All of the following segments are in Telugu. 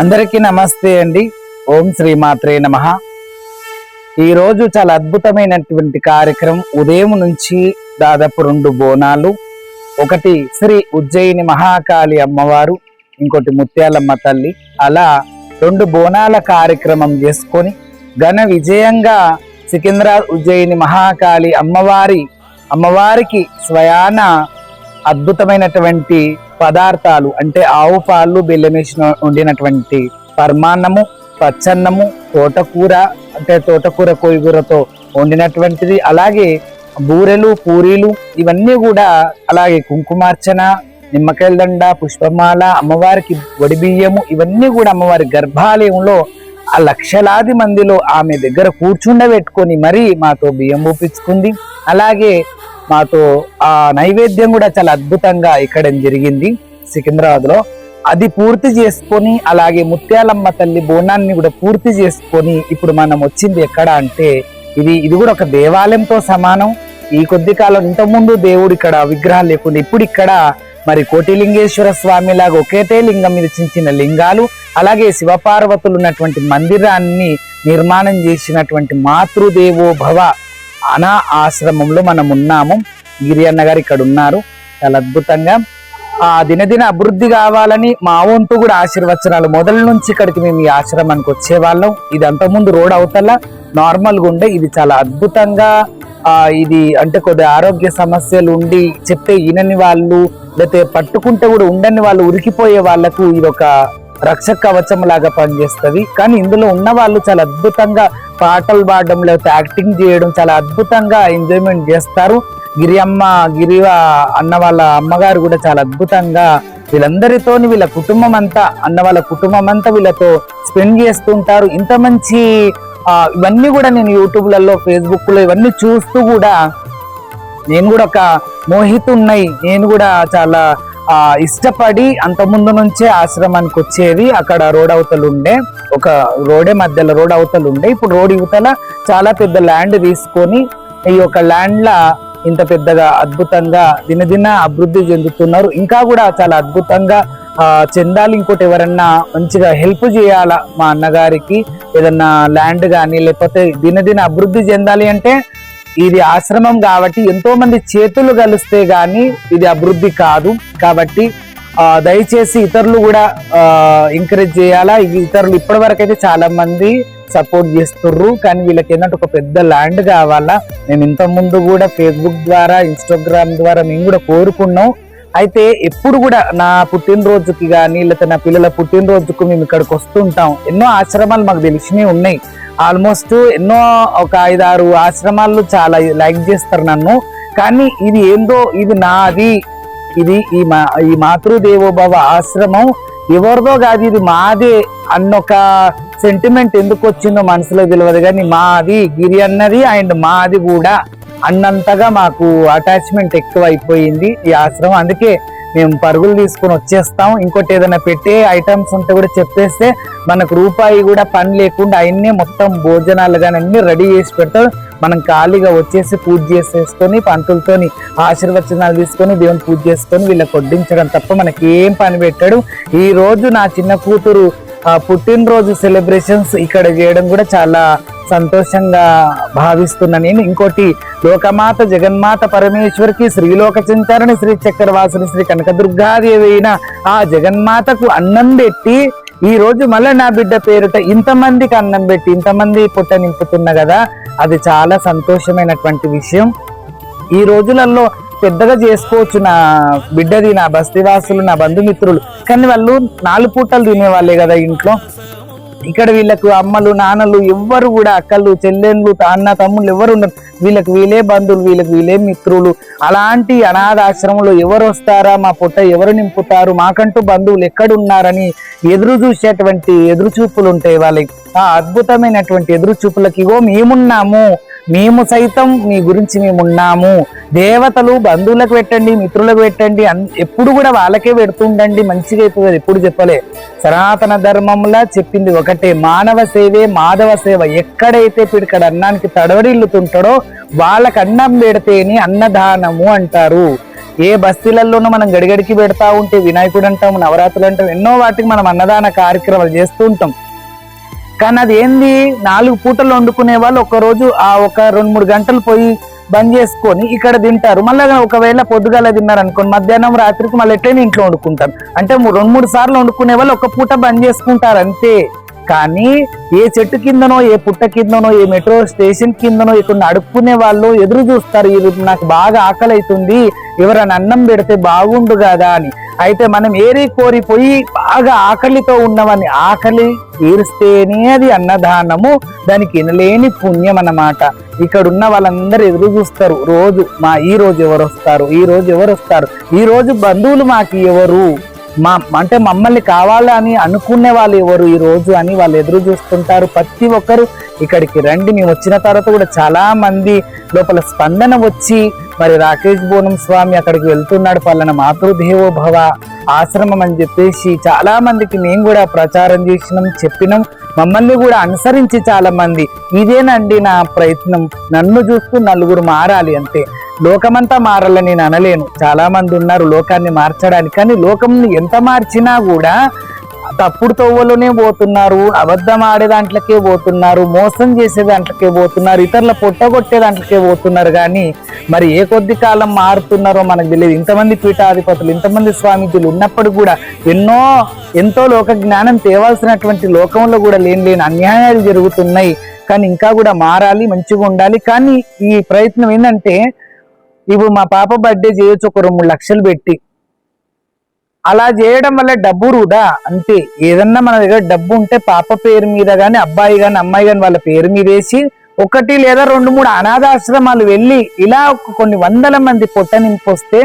అందరికీ నమస్తే అండి. ఓం శ్రీ మాత్రే నమ. ఈరోజు చాలా అద్భుతమైనటువంటి కార్యక్రమం. ఉదయం నుంచి దాదాపు రెండు బోనాలు. ఒకటి శ్రీ ఉజ్జయిని మహాకాళి అమ్మవారు ఇంకోటి ముత్యాలమ్మ తల్లి. అలా రెండు బోనాల కార్యక్రమం చేసుకొని ఘన విజయంగా సికింద్రా ఉజ్జయిని మహాకాళి అమ్మవారి అమ్మవారికి స్వయాన అద్భుతమైనటువంటి పదార్థాలు అంటే ఆవు పాలు బెల్లమేసిన వండినటువంటి పర్మాన్నము పచ్చన్నము తోటకూర అంటే తోటకూర కోయిగూరతో వండినటువంటిది అలాగే బూరెలు పూరీలు ఇవన్నీ కూడా అలాగే కుంకుమార్చన నిమ్మకాయల దండ పుష్పమాల అమ్మవారికి వడి బియ్యము ఇవన్నీ కూడా అమ్మవారి గర్భాలయంలో ఆ లక్షలాది మందిలో ఆమె దగ్గర కూర్చుండబెట్టుకొని మరీ మాతో బియ్యం పూపించుకుంది అలాగే మాతో ఆ నైవేద్యం కూడా చాలా అద్భుతంగా ఇక్కడ జరిగింది. సికింద్రాబాద్లో అది పూర్తి చేసుకొని అలాగే ముత్యాలమ్మ తల్లి బోనాన్ని కూడా పూర్తి చేసుకొని ఇప్పుడు మనం వచ్చింది ఎక్కడ అంటే ఇది ఇది కూడా ఒక దేవాలయంతో సమానం. ఈ కొద్ది కాలం ఇంతకుముందు దేవుడు ఇక్కడ విగ్రహాలు లేకుండా ఇప్పుడు ఇక్కడ మరి కోటిలింగేశ్వర స్వామి లాగా ఒకేటే లింగం మీద చిన్న చిన్న లింగాలు అలాగే శివపార్వతులు ఉన్నటువంటి మందిరాన్ని నిర్మాణం చేసినటువంటి మాతృదేవో భవ అనా ఆశ్రమంలో మనం ఉన్నాము. గిరియన్న గారు ఇక్కడ ఉన్నారు. చాలా అద్భుతంగా. ఆ దినదిన అభివృద్ధి కావాలని మా వంతు కూడా ఆశీర్వచనాలు. మొదల నుంచి ఇక్కడికి మేము ఈ ఆశ్రమానికి వచ్చేవాళ్ళం. ఇది అంతకుముందు రోడ్ అవతల నార్మల్గా ఉండే. ఇది చాలా అద్భుతంగా ఆ ఇది అంటే కొద్ది ఆరోగ్య సమస్యలు ఉండి చెప్తే ఈనని వాళ్ళు లేకపోతే పట్టుకుంటే కూడా ఉండని వాళ్ళు ఉరికిపోయే వాళ్ళకు ఇది ఒక రక్షక కవచం లాగా పనిచేస్తుంది. కానీ ఇందులో ఉన్న వాళ్ళు చాలా అద్భుతంగా పాటలు పాడడం లేకపోతే యాక్టింగ్ చేయడం చాలా అద్భుతంగా ఎంజాయ్మెంట్ చేస్తారు. గిరి అమ్మ గిరి అన్న వాళ్ళ అమ్మగారు కూడా చాలా అద్భుతంగా వీళ్ళందరితో వీళ్ళ కుటుంబం అంతా అన్న వాళ్ళ కుటుంబం అంతా వీళ్ళతో స్పెండ్ చేస్తుంటారు. ఇంత మంచి ఇవన్నీ కూడా నేను యూట్యూబ్లలో ఫేస్బుక్లో ఇవన్నీ చూస్తూ కూడా నేను కూడా ఒక మోహితున్నాయి నేను కూడా చాలా ఇష్టపడి అంత ముందు నుంచే ఆశ్రమానికి వచ్చేది అక్కడ రోడ్ అవతలు ఉండే. ఒక రోడే మధ్యలో రోడ్ అవతలు ఉండే. ఇప్పుడు రోడ్ యువతల చాలా పెద్ద ల్యాండ్ తీసుకొని ఈ యొక్క ల్యాండ్ల ఇంత పెద్దగా అద్భుతంగా దినదిన అభివృద్ధి చెందుతున్నారు. ఇంకా కూడా చాలా అద్భుతంగా చెందాలి. ఇంకోటి ఎవరన్నా మంచిగా హెల్ప్ చేయాలా మా అన్నగారికి? ఏదన్నా ల్యాండ్ కానీ లేకపోతే దినదిన అభివృద్ధి చెందాలి అంటే ఇది ఆశ్రమం కాబట్టి ఎంతో మంది చేతులు కలిస్తే గాని ఇది అభివృద్ధి కాదు. కాబట్టి దయచేసి ఇతరులు కూడా ఎంకరేజ్ చేయాలా? ఇతరులు ఇప్పటి వరకు అయితే చాలా మంది సపోర్ట్ చేస్తుర్రు. కానీ వీళ్ళకి ఏంటంటే ఒక పెద్ద ల్యాండ్ కావాలా? మేము ఇంత ముందు కూడా ఫేస్బుక్ ద్వారా ఇన్స్టాగ్రామ్ ద్వారా మేము కూడా కోరుకున్నాం. అయితే ఎప్పుడు కూడా నా పుట్టినరోజుకి కానీ లేకపోతే నా పిల్లల పుట్టినరోజుకు మేము ఇక్కడికి వస్తుంటాం. ఎన్నో ఆశ్రమాలు మాకు తెలిసినవి ఉన్నాయి. ఆల్మోస్ట్ ఎన్నో ఒక ఐదారు ఆశ్రమాలు చాలా లైక్ చేస్తారు నన్ను. కానీ ఇది ఏందో ఇది నాది. ఇది ఈ మా ఈ మాతృదేవోభవ ఆశ్రమం. ఎవరిదో కాదు ఇది మాదే అన్నొక సెంటిమెంట్ ఎందుకు వచ్చిందో మనసులో తెలియదు కానీ మాది గిరి అన్నది అండ్ మాది కూడా. అన్నంతగా మాకు అటాచ్మెంట్ ఎక్కువ అయిపోయింది ఈ ఆశ్రమం. అందుకే మేము పరుగులు తీసుకొని వచ్చేస్తాం. ఇంకోటి ఏదైనా పెట్టే ఐటమ్స్ ఉంటే కూడా చెప్పేస్తే మనకు రూపాయి కూడా పని లేకుండా ఆయన్నే మొత్తం భోజనాలు కానీ అన్ని రెడీ చేసి పెడతాడు మనం ఖాళీగా వచ్చేసి పూజ చేసేసుకొని పంతులతోని ఆశీర్వచనాలు తీసుకొని దేవుని పూజ చేసుకొని వీళ్ళకి వడ్డించడం తప్ప మనకి ఏం పని పెట్టాడు. ఈ రోజు నా చిన్న కూతురు పుట్టినరోజు సెలబ్రేషన్స్ ఇక్కడ చేయడం కూడా చాలా సంతోషంగా భావిస్తున్నా నేను. ఇంకోటి లోకమాత జగన్మాత పరమేశ్వరికి శ్రీలోక చింతారని శ్రీ చక్రవాసుని శ్రీ కనకదుర్గాదేవి అయిన ఆ జగన్మాతకు అన్నం పెట్టి ఈ రోజు మళ్ళీ నా బిడ్డ పేరుట ఇంతమందికి అన్నం పెట్టి ఇంతమంది పుట్ట నింపుతున్నా కదా అది చాలా సంతోషమైనటువంటి విషయం. ఈ రోజులలో పెద్దగా చేసుకోవచ్చు నా బిడ్డది నా బస్తీవాసులు నా బంధుమిత్రులు. కానీ వాళ్ళు నాలుగు పూటలు తినేవాళ్ళే కదా ఇంట్లో. ఇక్కడ వీళ్ళకు అమ్మలు నాన్నలు ఎవ్వరు కూడా అక్కలు చెల్లెళ్ళు అన్న తమ్ముళ్ళు ఎవరు ఉండరు. వీళ్ళకి వీళ్ళే బంధువులు వీళ్ళకి వీళ్ళే మిత్రులు. అలాంటి అనాథాశ్రమంలో ఎవరు వస్తారా? మా పుట్ట ఎవరు నింపుతారు? మాకంటూ బంధువులు ఎక్కడున్నారని ఎదురు చూసేటువంటి ఎదురుచూపులు ఉంటాయి వాళ్ళకి. ఆ అద్భుతమైనటువంటి ఎదురు చూపులకి ఇగో మేమున్నాము. మేము సైతం మీ గురించి మేము ఉన్నాము దేవతలు బంధువులకు పెట్టండి మిత్రులకు పెట్టండి అన్- ఎప్పుడు కూడా వాళ్ళకే పెడుతుండండి మంచిగా అవుతుంది ఎప్పుడు చెప్పలే. సనాతన ధర్మంలా చెప్పింది ఒకటే మానవ సేవే మాధవ సేవ. ఎక్కడైతే పిడికడ అన్నానికి తడవడిల్లుతుంటాడో వాళ్ళకి అన్నం పెడితేనే అన్నదానము అంటారు. ఏ బస్తీలలోనూ మనం గడిగడికి పెడతా ఉంటే వినాయకుడు అంటాం నవరాత్రులు అంటాం ఎన్నో వాటికి మనం అన్నదాన కార్యక్రమాలు చేస్తూ ఉంటాం. కానీ అది ఏంది? నాలుగు పూటలు వండుకునే వాళ్ళు ఒకరోజు ఆ ఒక రెండు మూడు గంటలు పోయి బంద్ చేసుకొని ఇక్కడ తింటారు. మళ్ళీ ఒకవేళ పొద్దుగాల తిన్నారు అనుకోండి మధ్యాహ్నం రాత్రికి మళ్ళీ ఎట్లయినా ఇంట్లో వండుకుంటారు. అంటే మూ- రెండు మూడు సార్లు వండుకునే వాళ్ళు ఒక పూట బంద్ చేసుకుంటారు అంతే. కానీ ఏ చెట్టు కిందనో ఏ పుట్ట కిందనో ఏ మెట్రో స్టేషన్ కిందనో ఇక్కడ అడుక్కునే వాళ్ళు ఎదురు చూస్తారు. ఇది నాకు బాగా ఆకలి అవుతుంది ఎవరైనా అన్నం పెడితే బాగుండు కదా అని. అయితే మనం ఏరి కోరిపోయి బాగా ఆకలితో ఉన్నామని ఆకలి తీరిస్తేనే అది అన్నదానము. దానికి ఎనలేని పుణ్యం అన్నమాట. ఇక్కడ ఉన్న వాళ్ళందరూ ఎదురు చూస్తారు. రోజు మా ఈ రోజు ఎవరు వస్తారు? ఈ రోజు ఎవరు వస్తారు? ఈ రోజు బంధువులు మాకు ఎవరు? మా అంటే మమ్మల్ని కావాలని అనుకునే వాళ్ళు ఎవరు ఈ రోజు అని వాళ్ళు ఎదురు చూస్తుంటారు. ప్రతి ఒక్కరు ఇక్కడికి రండి. మేము వచ్చిన తర్వాత కూడా చాలా మంది లోపల స్పందన వచ్చి మరి రాకేష్ బోనం స్వామి అక్కడికి వెళ్తున్నాడు. పలానా మాతృదేవోభవ ఆశ్రమం అని చెప్పేసి చాలా మందికి మేము కూడా ప్రచారం చేసినాం చెప్పినాం. మమ్మల్ని కూడా అనుసరించి చాలా మంది. ఇదేనండి నా ప్రయత్నం. నన్ను చూస్తూ నలుగురు మారాలి అంతే. లోకమంతా మారాలని నేను అనలేను. చాలా మంది ఉన్నారు లోకాన్ని మార్చడానికి. కానీ లోకంని ఎంత మార్చినా కూడా తప్పుడు తవ్వలోనే పోతున్నారు అబద్ధం ఆడే దాంట్లకే పోతున్నారు మోసం చేసే దాంట్లకే పోతున్నారు ఇతరుల పొట్టగొట్టే దాంట్లకే పోతున్నారు. కానీ మరి ఏ కొద్ది కాలం మారుతున్నారో మనకు తెలియదు. ఇంతమంది పీఠాధిపతులు ఇంతమంది స్వామీజీలు ఉన్నప్పుడు కూడా ఎన్నో ఎంతో లోక జ్ఞానం తేవాల్సినటువంటి లోకంలో కూడా లేని లేని అన్యాయాలు జరుగుతున్నాయి. కానీ ఇంకా కూడా మారాలి మంచిగా ఉండాలి. కానీ ఈ ప్రయత్నం ఏంటంటే ఇప్పుడు మా పాప బర్త్డే చేయొచ్చు ఒక రెండు మూడు లక్షలు పెట్టి. అలా చేయడం వల్ల డబ్బు వృధా. అంతే. ఏదన్నా మన దగ్గర డబ్బు ఉంటే పాప పేరు మీద కానీ అబ్బాయి కానీ అమ్మాయి కానీ వాళ్ళ పేరు మీద వేసి ఒకటి లేదా రెండు మూడు అనాథాశ్రమాలు వెళ్ళి ఇలా కొన్ని వందల మంది పొట్ట నింపొస్తే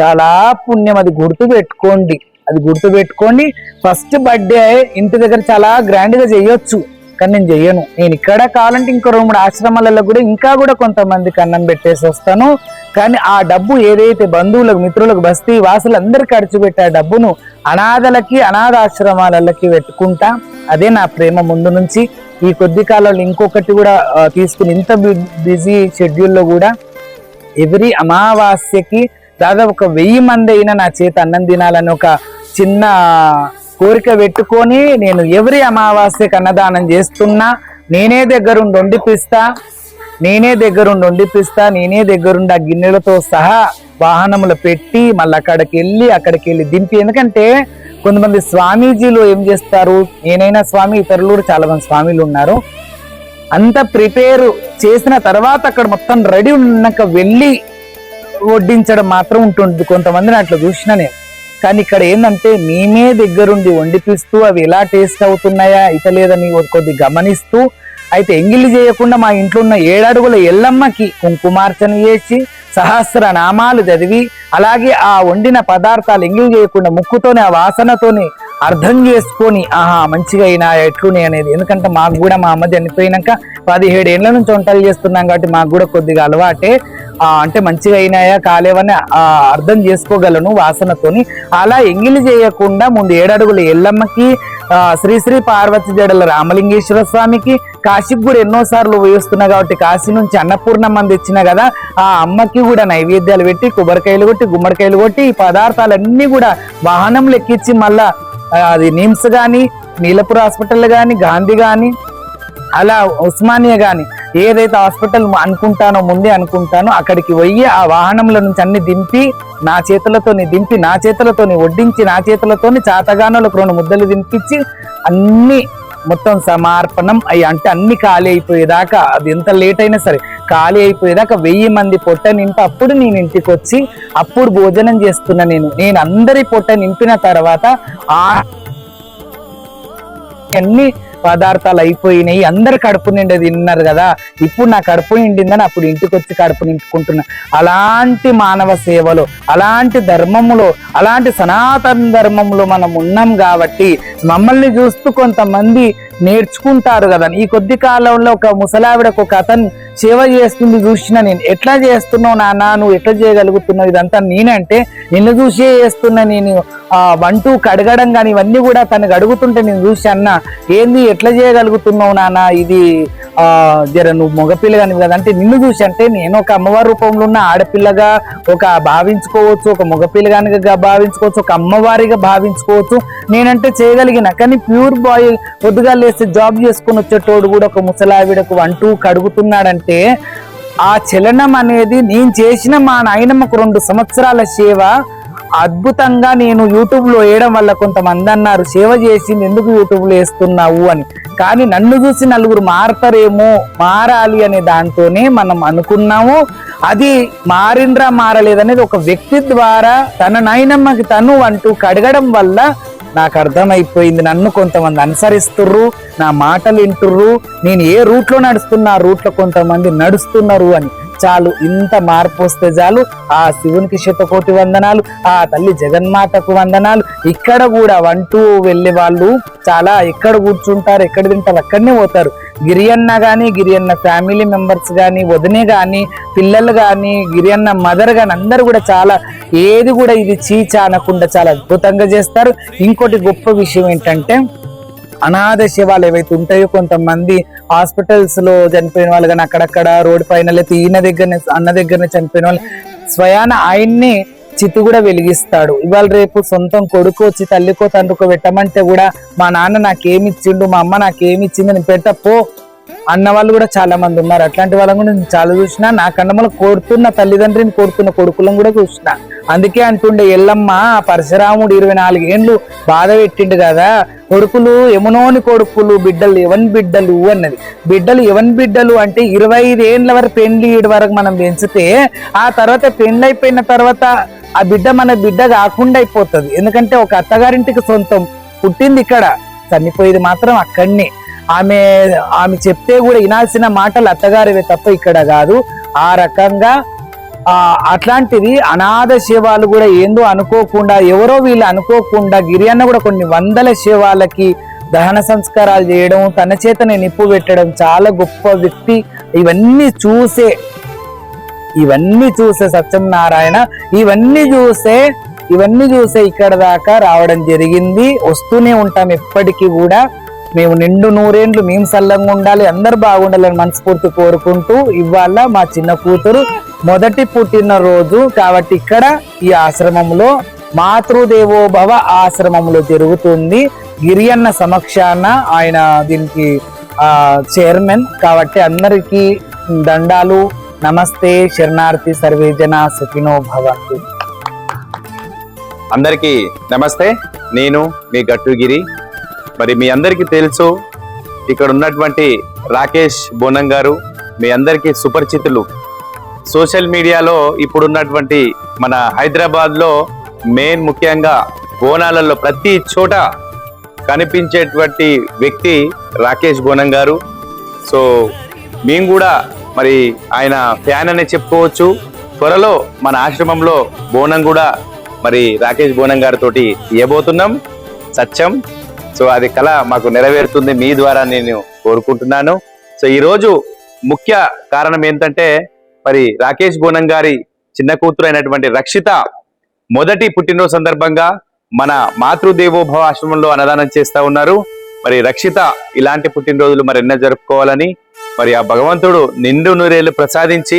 చాలా పుణ్యం. అది గుర్తు పెట్టుకోండి. అది గుర్తు పెట్టుకోండి. ఫస్ట్ బర్త్డే ఇంటి దగ్గర చాలా గ్రాండ్గా చేయొచ్చు. కానీ నేను చెయ్యను. నేను ఇక్కడ కావాలంటే ఇంకో రెండు మూడు ఆశ్రమాలలో కూడా ఇంకా కూడా కొంతమందికి అన్నం పెట్టేసి వస్తాను. కానీ ఆ డబ్బు ఏదైతే బంధువులకు మిత్రులకు బస్తీ వాసులందరికీ ఖర్చు పెట్టే ఆ డబ్బును అనాథలకి అనాథాశ్రమాలకి పెట్టుకుంటా. అదే నా ప్రేమ ముందు నుంచి. ఈ కొద్ది కాలంలో ఇంకొకటి కూడా తీసుకుని ఇంత బిజీ షెడ్యూల్లో కూడా ఎవ్రీ అమావాస్యకి దాదాపు ఒక వెయ్యి మంది అయినా నా చేత అన్నం తినాలని ఒక చిన్న కోరిక పెట్టుకొని నేను ఎవరి అమావాస్యకి అన్నదానం చేస్తున్నా నేనే దగ్గరుండి వండిపిస్తా నేనే దగ్గరుండి వండిపిస్తా నేనే దగ్గరుండి ఆ గిన్నెలతో సహా వాహనములు పెట్టి మళ్ళీ అక్కడికి వెళ్ళి అక్కడికి వెళ్ళి దింపి. ఎందుకంటే కొంతమంది స్వామీజీలు ఏం చేస్తారు? నేనైనా స్వామి ఇతరులు కూడా చాలా మంది స్వామీలు ఉన్నారు. అంత ప్రిపేర్ చేసిన తర్వాత అక్కడ మొత్తం రెడీ ఉన్నాక వెళ్ళి వడ్డించడం మాత్రం ఉంటుంది. కొంతమందిని అట్లా చూసిన నేను. కానీ ఇక్కడ ఏంటంటే మేమే దగ్గరుండి వండిపిస్తూ అవి ఎలా టేస్ట్ అవుతున్నాయా ఇత లేదని కొద్ది గమనిస్తూ అయితే ఎంగిలి చేయకుండా మా ఇంట్లో ఉన్న ఏడడుగుల ఎల్లమ్మకి కుంకుమార్చన చేసి సహస్ర నామాలు చదివి అలాగే ఆ వండిన పదార్థాలు ఎంగిలి చేయకుండా ముక్కుతోనే ఆ వాసనతోనే అర్థం చేసుకొని ఆహా మంచిగా అయినా ఎట్లునే అనేది. ఎందుకంటే మాకు కూడా మా అమ్మ చనిపోయినాక పదిహేడు ఏళ్ళ నుంచి వంటలు చేస్తున్నాం కాబట్టి మాకు కూడా కొద్దిగా అలవాటే. అంటే మంచిగా అయినాయా కాలేవని ఆ, అర్థం చేసుకోగలను వాసనతోని. అలా ఎంగిలి చేయకుండా ముందు ఏడడుగుల ఎల్లమ్మకి ఆ, శ్రీ శ్రీ పార్వతి జడల రామలింగేశ్వర స్వామికి కాశీకి కూడా ఎన్నో సార్లు వేస్తున్నా కాబట్టి కాశీ నుంచి అన్నపూర్ణమ్మ ఇచ్చిన కదా ఆ అమ్మకి కూడా నైవేద్యాలు పెట్టి కొబ్బరికాయలు కొట్టి గుమ్మడికాయలు కొట్టి ఈ పదార్థాలన్నీ కూడా వాహనంలో ఎక్కించి మళ్ళా అది నిమ్స్ కానీ నీలపూర్ హాస్పిటల్ కానీ గాంధీ కానీ అలా ఉస్మానియా కానీ ఏదైతే హాస్పిటల్ అనుకుంటానో ముందే అనుకుంటానో అక్కడికి పోయి ఆ వాహనంలో నుంచి అన్ని దింపి నా చేతులతోని దింపి నా చేతులతోని వడ్డించి నా చేతులతోని చాతగానోళ్ళకు రెండు ముద్దలు దింపించి అన్ని మొత్తం సమర్పణం అయ్యి అంటే అన్ని ఖాళీ అయిపోయేదాకా అది ఎంత లేట్ అయినా సరే ఖాళీ అయిపోయేదాకా వెయ్యి మంది పొట్ట నింపి అప్పుడు నేను ఇంటికి వచ్చి అప్పుడు భోజనం చేస్తున్నా నేను. నేను అందరి పొట్ట నింపిన తర్వాత ఆ అన్ని పదార్థాలు అయిపోయినాయి. అందరు కడుపు నిండా తిన్నారు కదా. ఇప్పుడు నా కడుపు నిండిందని అప్పుడు ఇంటికి వచ్చి కడుపు నింపుకుంటున్నా. అలాంటి మానవ సేవలో అలాంటి ధర్మములో అలాంటి సనాతన ధర్మంలో మనం ఉన్నాం కాబట్టి మమ్మల్ని చూస్తూ కొంతమంది నేర్చుకుంటారు కదా. ఈ కొద్ది కాలంలో ఒక ముసలావిడకు ఒక అతను సేవ చేస్తుంది చూసిన నేను. ఎట్లా చేస్తున్నావు నాన్న? నువ్వు ఎట్లా చేయగలుగుతున్నావు? ఇదంతా నేనంటే నిన్ను చూసే చేస్తున్నా నేను ఆ వంటూ కడగడం కానీ ఇవన్నీ కూడా తనకు అడుగుతుంటే నేను చూసి అన్న ఏంది? ఎట్లా చేయగలుగుతున్నావు నాన్న? ఇది ఆ జర నువ్వు మగపిల్ల కానీ కదా. అంటే నిన్ను చూసి అంటే నేను ఒక అమ్మవారి రూపంలో ఉన్న ఆడపిల్లగా ఒక భావించుకోవచ్చు ఒక మగపిల్లగానిగా భావించుకోవచ్చు ఒక అమ్మవారిగా భావించుకోవచ్చు. నేనంటే చేయగలిగిన. కానీ ప్యూర్ బాయ్ పొద్దుగా లేస్తే జాబ్ చేసుకుని వచ్చేటోడు కూడా ఒక ముసలావిడకు అంటూ కడుగుతున్నాడంటే ఆ చలనం అనేది నేను చేసిన మా నాయనమ్మకు రెండు సంవత్సరాల సేవ అద్భుతంగా నేను యూట్యూబ్లో వేయడం వల్ల కొంతమంది అన్నారు సేవ చేసి ఎందుకు యూట్యూబ్లో వేస్తున్నావు? అని. కానీ నన్ను చూసి నలుగురు మారతారేమో మారాలి అనే దాంతోనే మనం అనుకున్నాము. అది మారిండ్రా మారలేదనేది ఒక వ్యక్తి ద్వారా తన నాయనమ్మకి తను అంటూ కడగడం వల్ల నాకు అర్థమైపోయింది. నన్ను కొంతమంది అనుసరిస్తుర్రు నా మాటలు వింటుర్రు. నేను ఏ రూట్లో నడుస్తున్నా ఆ కొంతమంది నడుస్తున్నారు అని. చాలు ఇంత మార్పు వస్తే చాలు. ఆ శివునికి శతకోటి వందనాలు ఆ తల్లి జగన్మాతకు వందనాలు. ఇక్కడ కూడా వంటూ వెళ్ళే వాళ్ళు చాలా ఎక్కడ కూర్చుంటారు ఎక్కడ తింటారు అక్కడనే పోతారు. గిరియన్న కానీ గిరియన్న ఫ్యామిలీ మెంబర్స్ కానీ వదినే కానీ పిల్లలు కానీ గిరియన్న మదర్ కానీ అందరు కూడా చాలా ఏది కూడా ఇది చీచా అనకుండా చాలా అద్భుతంగా చేస్తారు. ఇంకోటి గొప్ప విషయం ఏంటంటే అనాథ శివాలు ఏవైతే ఉంటాయో కొంతమంది హాస్పిటల్స్లో చనిపోయిన వాళ్ళు కానీ అక్కడక్కడ రోడ్డు పైన లేకపోతే ఈయన దగ్గరనే అన్న దగ్గరనే చనిపోయిన వాళ్ళు స్వయాన ఆయన్ని చితి కూడా వెలిగిస్తాడు. ఇవాళ రేపు సొంతం కొడుకు వచ్చి తల్లికో తండ్రికో పెట్టమంటే కూడా మా నాన్న నాకేమిచ్చిండు మా అమ్మ నాకేమిచ్చింది నేను పెట్టపో అన్న వాళ్ళు కూడా చాలా మంది ఉన్నారు. అట్లాంటి వాళ్ళని కూడా నేను చాలా చూసిన నా కన్నమ్మలు కోరుతున్న తల్లిదండ్రిని కోరుతున్న కొడుకులను కూడా చూసిన. అందుకే అంటుండే ఎల్లమ్మ పరశురాముడు ఇరవై నాలుగేండ్లు బాధ పెట్టిండు కదా. కొడుకులు యమునోని కొడుకులు బిడ్డలు ఎవన్ బిడ్డలు అన్నది. బిడ్డలు ఎవన్ బిడ్డలు అంటే ఇరవై ఐదేండ్ల వరకు పెండ్లి వరకు మనం పెంచితే ఆ తర్వాత పెండ్లి అయిపోయిన తర్వాత ఆ బిడ్డ మన బిడ్డ కాకుండా అయిపోతుంది. ఎందుకంటే ఒక అత్తగారింటికి సొంతం. పుట్టింది ఇక్కడ. చనిపోయేది మాత్రం అక్కడనే. ఆమె ఆమె చెప్తే కూడా వినాల్సిన మాటలు అత్తగారివే తప్ప ఇక్కడ కాదు. ఆ రకంగా ఆ అట్లాంటిది అనాథ శివాలు కూడా ఏందో అనుకోకుండా ఎవరో వీళ్ళు అనుకోకుండా గిరియన్న కూడా కొన్ని వందల శివాలకి దహన సంస్కారాలు చేయడం తన చేతనే నిప్పు పెట్టడం చాలా గొప్ప వ్యక్తి. ఇవన్నీ చూసే ఇవన్నీ చూసే సత్యనారాయణ ఇవన్నీ చూసే ఇవన్నీ చూసే ఇక్కడ దాకా రావడం జరిగింది. వస్తూనే ఉంటాం ఎప్పటికీ కూడా. మేము నిండు నూరేండ్లు మేము సల్లంగా ఉండాలి అందరు బాగుండాలని మనస్ఫూర్తి కోరుకుంటూ ఇవాళ మా చిన్న కూతురు మొదటి పుట్టినరోజు కాబట్టి ఇక్కడ ఈ ఆశ్రమంలో మాతృదేవోభవ ఆశ్రమంలో జరుగుతుంది. గిరియన్న సమక్షాన ఆయన దీనికి చైర్మన్ కాబట్టి అందరికీ దండాలు నమస్తే శరణార్థి సర్వేజన సుఖినో భవంతు. అందరికీ నమస్తే నేను మీ గట్టుగిరి. మరి మీ అందరికీ తెలుసు ఇక్కడ ఉన్నటువంటి రాకేష్ బోనం గారు మీ అందరికీ సుపరిచితులు. సోషల్ మీడియాలో ఇప్పుడున్నటువంటి మన హైదరాబాద్లో మెయిన్ ముఖ్యంగా బోనాలలో ప్రతి చోట కనిపించేటువంటి వ్యక్తి రాకేష్ బోనం గారు. సో మేము కూడా మరి ఆయన ఫ్యాన్ అనే చెప్పుకోవచ్చు. త్వరలో మన ఆశ్రమంలో బోనం కూడా మరి రాకేష్ బోనం గారితో ఇవ్వబోతున్నాం సత్యం. సో అది కళ మాకు నెరవేరుతుంది మీ ద్వారా నేను కోరుకుంటున్నాను. సో ఈరోజు ముఖ్య కారణం ఏంటంటే మరి రాకేష్ బోనం గారి చిన్న కూతురు అయినటువంటి రక్షిత మొదటి పుట్టినరోజు సందర్భంగా మన మాతృదేవోభవ ఆశ్రమంలో అన్నదానం చేస్తూ ఉన్నారు. మరి రక్షిత ఇలాంటి పుట్టినరోజులు మరి ఎన్నో జరుపుకోవాలని మరి ఆ భగవంతుడు నిండు నూరేళ్ళు ప్రసాదించి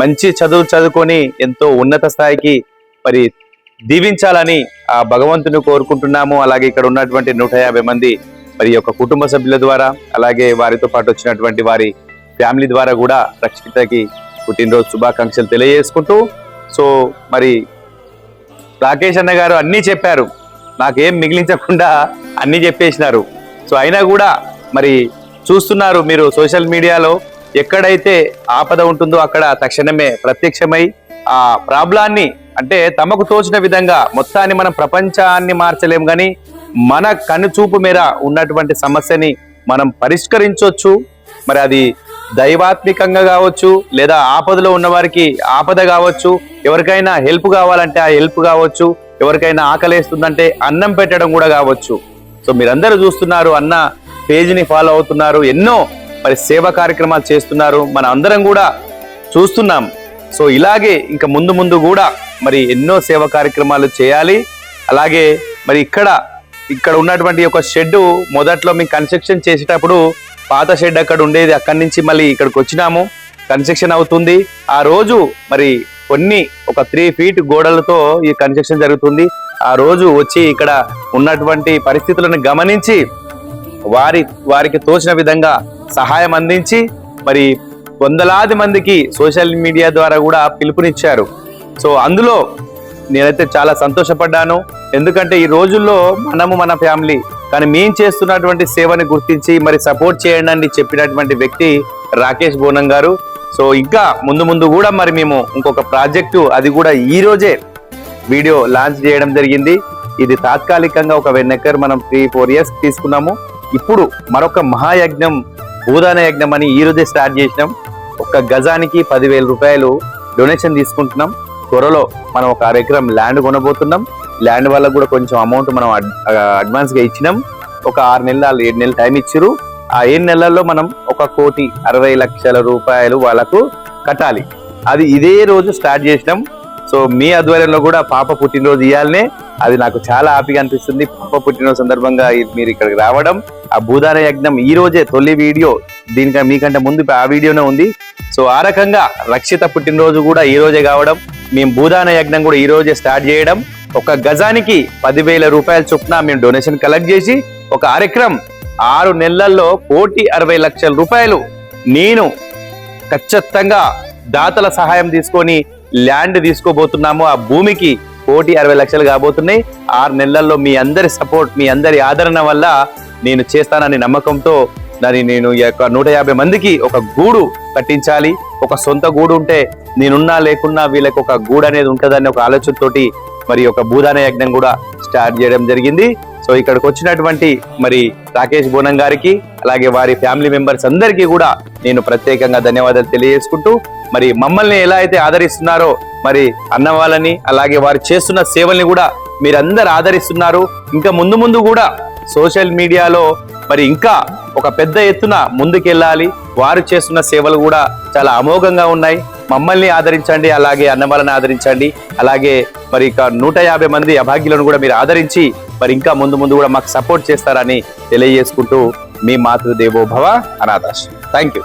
మంచి చదువు చదువుకొని ఎంతో ఉన్నత స్థాయికి మరి దీవించాలని ఆ భగవంతుని కోరుకుంటున్నాము. అలాగే ఇక్కడ ఉన్నటువంటి నూట యాభై మంది మరి యొక్క కుటుంబ సభ్యుల ద్వారా అలాగే వారితో పాటు వచ్చినటువంటి వారి ఫ్యామిలీ ద్వారా కూడా రక్షితకి పుట్టినరోజు శుభాకాంక్షలు తెలియజేసుకుంటూ సో మరి రాకేష్ అన్న గారు అన్నీ చెప్పారు. నాకేం మిగిలించకుండా అన్నీ చెప్పేసినారు. సో అయినా కూడా మరి చూస్తున్నారు మీరు సోషల్ మీడియాలో ఎక్కడైతే ఆపద ఉంటుందో అక్కడ తక్షణమే ప్రత్యక్షమై ఆ ప్రాబ్లాన్ని అంటే తమకు తోచిన విధంగా మొత్తాన్ని మనం ప్రపంచాన్ని మార్చలేం కానీ మన కనుచూపు మేర ఉన్నటువంటి సమస్యని మనం పరిష్కరించవచ్చు మరి అది దైవాత్మికంగా కావచ్చు లేదా ఆపదలో ఉన్నవారికి ఆపద కావచ్చు ఎవరికైనా హెల్ప్ కావాలంటే ఆ హెల్ప్ కావచ్చు ఎవరికైనా ఆకలేస్తుందంటే అన్నం పెట్టడం కూడా కావచ్చు. సో మీరందరూ చూస్తున్నారు అన్న పేజీని ఫాలో అవుతున్నారు ఎన్నో మరి సేవా కార్యక్రమాలు చేస్తున్నారు మన అందరం కూడా చూస్తున్నాం. సో ఇలాగే ఇంకా ముందు ముందు కూడా మరి ఎన్నో సేవా కార్యక్రమాలు చేయాలి. అలాగే మరి ఇక్కడ ఇక్కడ ఉన్నటువంటి ఒక షెడ్ మొదట్లో మేము కన్స్ట్రక్షన్ చేసేటప్పుడు పాత షెడ్ అక్కడ ఉండేది అక్కడి నుంచి మళ్ళీ ఇక్కడికి వచ్చినాము. కన్స్ట్రక్షన్ అవుతుంది. ఆ రోజు మరి కొన్ని ఒక త్రీ ఫీట్ గోడలతో ఈ కన్స్ట్రక్షన్ జరుగుతుంది. ఆ రోజు వచ్చి ఇక్కడ ఉన్నటువంటి పరిస్థితులను గమనించి వారి వారికి తోచిన విధంగా సహాయం అందించి మరి వందలాది మందికి సోషల్ మీడియా ద్వారా కూడా పిలుపునిచ్చారు. సో అందులో నేనైతే చాలా సంతోషపడ్డాను. ఎందుకంటే ఈ రోజుల్లో మనము మన ఫ్యామిలీ కానీ మేం చేస్తున్నటువంటి సేవని గుర్తించి మరి సపోర్ట్ చేయండి అని చెప్పినటువంటి వ్యక్తి రాకేష్ బోనం గారు. సో ఇంకా ముందు ముందు కూడా మరి మేము ఇంకొక ప్రాజెక్టు అది కూడా ఈ రోజే వీడియో లాంచ్ చేయడం జరిగింది. ఇది తాత్కాలికంగా ఒక వెన్నెక్కర్ ఎకర్ మనం త్రీ ఫోర్ ఇయర్స్ తీసుకున్నాము. ఇప్పుడు మరొక మహాయజ్ఞం భూదాన యజ్ఞం అని ఈ రోజే స్టార్ట్ చేసినాం. ఒక్క గజానికి పదివేల రూపాయలు డొనేషన్ తీసుకుంటున్నాం. త్వరలో మనం ఒక అర ఎకరం ల్యాండ్ కొనబోతున్నాం. ల్యాండ్ వల్ల కూడా కొంచెం అమౌంట్ మనం అడ్వాన్స్గా ఇచ్చినాం. ఒక ఆరు నెలలు ఏడు నెలలు టైం ఇచ్చారు ఆ ఏడు నెలల్లో మనం ఒక కోటి అరవై లక్షల రూపాయలు వాళ్ళకు కట్టాలి. అది ఇదే రోజు స్టార్ట్ చేసినాం. సో మీ ఆధ్వర్యంలో కూడా పాప పుట్టినరోజు ఇవ్వాలనే అది నాకు చాలా హ్యాపీగా అనిపిస్తుంది. పాప పుట్టినరోజు సందర్భంగా మీరు ఇక్కడికి రావడం ఆ భూదాన యజ్ఞం ఈ రోజే తొలి వీడియో. దీనికంటే మీకంటే ముందు ఆ వీడియోనే ఉంది. సో ఆ రకంగా రక్షిత పుట్టినరోజు కూడా ఈ రోజే కావడం మేము భూదాన యజ్ఞం కూడా ఈ రోజే స్టార్ట్ చేయడం. ఒక గజానికి పదివేల రూపాయల చొప్పున మేము డొనేషన్ కలెక్ట్ చేసి ఒక కార్యక్రమం ఆరు నెలల్లో కోటి అరవై లక్షల రూపాయలు నేను ఖచ్చితంగా దాతల సహాయం తీసుకొని ల్యాండ్ తీసుకోబోతున్నాము. ఆ భూమికి కోటి అరవై లక్షలు కాబోతున్నాయి. ఆరు నెలల్లో మీ అందరి సపోర్ట్ మీ అందరి ఆదరణ వల్ల నేను చేస్తానని నమ్మకంతో దాని నేను ఈ యొక్క నూట యాభై మందికి ఒక గూడు కట్టించాలి. ఒక సొంత గూడు ఉంటే నేనున్నా లేకున్నా వీళ్ళకి ఒక గూడు అనేది ఉంటుందని ఒక ఆలోచనతోటి మరి ఒక భూదాన యజ్ఞం కూడా స్టార్ట్ చేయడం జరిగింది. సో ఇక్కడికి వచ్చినటువంటి మరి రాకేష్ బోనం గారికి అలాగే వారి ఫ్యామిలీ మెంబర్స్ అందరికీ కూడా నేను ప్రత్యేకంగా ధన్యవాదాలు తెలియజేసుకుంటూ మరి మమ్మల్ని ఎలా అయితే ఆదరిస్తున్నారో మరి అన్న వాళ్ళని అలాగే వారు చేస్తున్న సేవల్ని కూడా మీరందరు ఆదరిస్తున్నారు. ఇంకా ముందు ముందు కూడా సోషల్ మీడియాలో మరి ఇంకా ఒక పెద్ద ఎత్తున ముందుకెళ్ళాలి. వారు చేస్తున్న సేవలు కూడా చాలా అమోఘంగా ఉన్నాయి. మమ్మల్ని ఆదరించండి. అలాగే అన్నమాలను ఆదరించండి. అలాగే మరి ఇక నూట యాభై మంది అభాగ్యులను కూడా మీరు ఆదరించి మరి ఇంకా ముందు ముందు కూడా మాకు సపోర్ట్ చేస్తారని తెలియజేసుకుంటూ మీ మాతృదేవో భవ అనాథాశ్రమం. Thank you